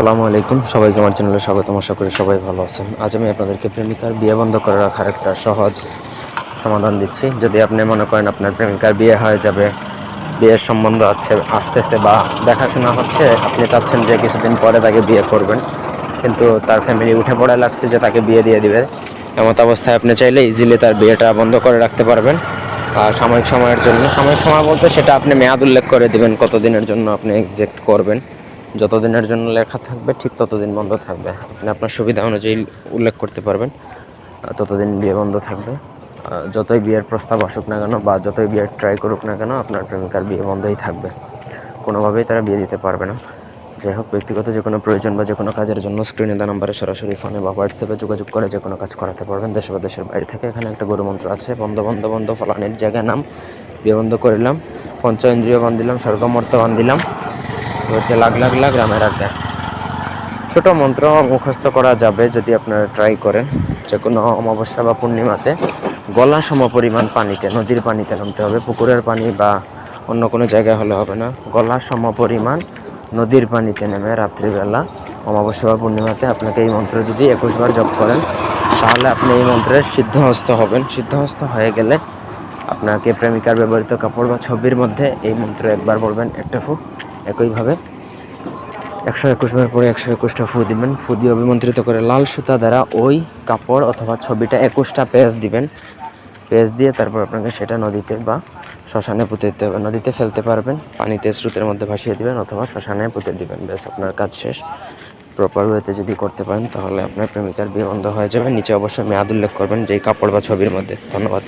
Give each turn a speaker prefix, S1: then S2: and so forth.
S1: আসসালামু আলাইকুম। সবাইকে আমার চ্যানেলে স্বাগতম। আশা করি সবাই ভালো আছেন। আজ আমি আপনাদেরকে প্রেমিকার বিয়ে বন্ধ করে রাখার একটা সহজ সমাধান দিচ্ছি। যদি আপনি মনে করেন আপনার প্রেমিকার বিয়ে হয়ে যাবে, বিয়ের সম্বন্ধ আছে, আসতেছে বা দেখাশোনা হচ্ছে, আপনি চাচ্ছেন যে কিছুদিন পরে তাকে বিয়ে করবেন। কিন্তু তার ফ্যামিলি উঠে পড়ে লাগছে যে তাকে বিয়ে দিয়ে দিবে। এমত অবস্থায় আপনি চাইলে ইজিলি তার বিয়েটা বন্ধ করে রাখতে পারবেন। আর সাময়িক সময়ের জন্য, সাময়িক সময় বলতে সেটা আপনি মেয়াদ উল্লেখ করে দিবেন কতদিনের জন্য আপনি এক্সেক্ট করবেন। যতদিনের জন্য লেখা থাকবে, ঠিক ততদিন বন্ধ থাকবে। আপনি আপনার সুবিধা অনুযায়ী উল্লেখ করতে পারবেন ততদিন বিয়ে বন্ধ থাকবে। যতই বিয়ের প্রস্তাব আসুক না কেন বা যতই বিয়ের ট্রাই করুক না কেন, আপনার প্রেমিকার বিয়ে বন্ধই থাকবে। কোনোভাবেই তারা বিয়ে দিতে পারবে না। যাই হোক, ব্যক্তিগত যে কোনো প্রয়োজন বা যে কোনো কাজের জন্য স্ক্রিনে দেওয়া নাম্বারে সরাসরি ফোনে বা হোয়াটসঅ্যাপে যোগাযোগ করে যে কোনো কাজ করাতে পারবেন। দেশে বা দেশের বাইরে থেকে এখানে একটা গরু মন্ত্র আছে, বন্ধ বন্ধ বন্ধ, ফলানির জায়গায় নাম, বিয়ে বন্ধ করিলাম পঞ্চ ইন্দ্রিয় বান্ধিলাম স্বর্গমর্ত বান্ধিলাম হচ্ছে লাখ লাখ লাখ গ্রামের আড্ডা। ছোট মন্ত্র মুখস্থ করা যাবে যদি আপনারা ট্রাই করেন। যে কোনো অমাবস্যা বা পূর্ণিমাতে গলা সম পরিমাণ পানিতে, নদীর পানিতে নামতে হবে, পুকুরের পানি বা অন্য কোনো জায়গায় হলে হবে না। গলা সম পরিমাণ নদীর পানিতে নেমে রাত্রিবেলা অমাবস্যা বা পূর্ণিমাতে আপনাকে এই মন্ত্র যদি একুশবার জপ করেন, তাহলে আপনি এই মন্ত্রের সিদ্ধহস্ত হবেন। সিদ্ধহস্ত হয়ে গেলে আপনাকে প্রেমিকার ব্যবহৃত কাপড় বা ছবির মধ্যে এই মন্ত্র একবার বলবেন, একটা ফু একইভাবে একশো একুশ বার পরে একশো একুশটা ফু দিবেন। ফু দিয়ে অভিমন্ত্রিত করে লাল সুতা দ্বারা ওই কাপড় অথবা ছবিটা একুশটা পেজ দিবেন। পেজ দিয়ে তারপর আপনাকে সেটা নদীতে বা শ্মশানে পুঁতে দিতে হবে। নদীতে ফেলতে পারবেন, পানিতে স্রোতের মধ্যে ভাসিয়ে দিবেন অথবা শ্মশানে পুঁতে দিবেন। ব্যাস, আপনার কাজ শেষ। প্রপার ওয়েতে যদি করতে পারেন, তাহলে আপনার প্রেমিকার বিয়ে বন্ধ হয়ে যাবে। নিচে অবশ্যই মেয়াদ উল্লেখ করবেন যেই কাপড় বা ছবির মধ্যে। ধন্যবাদ।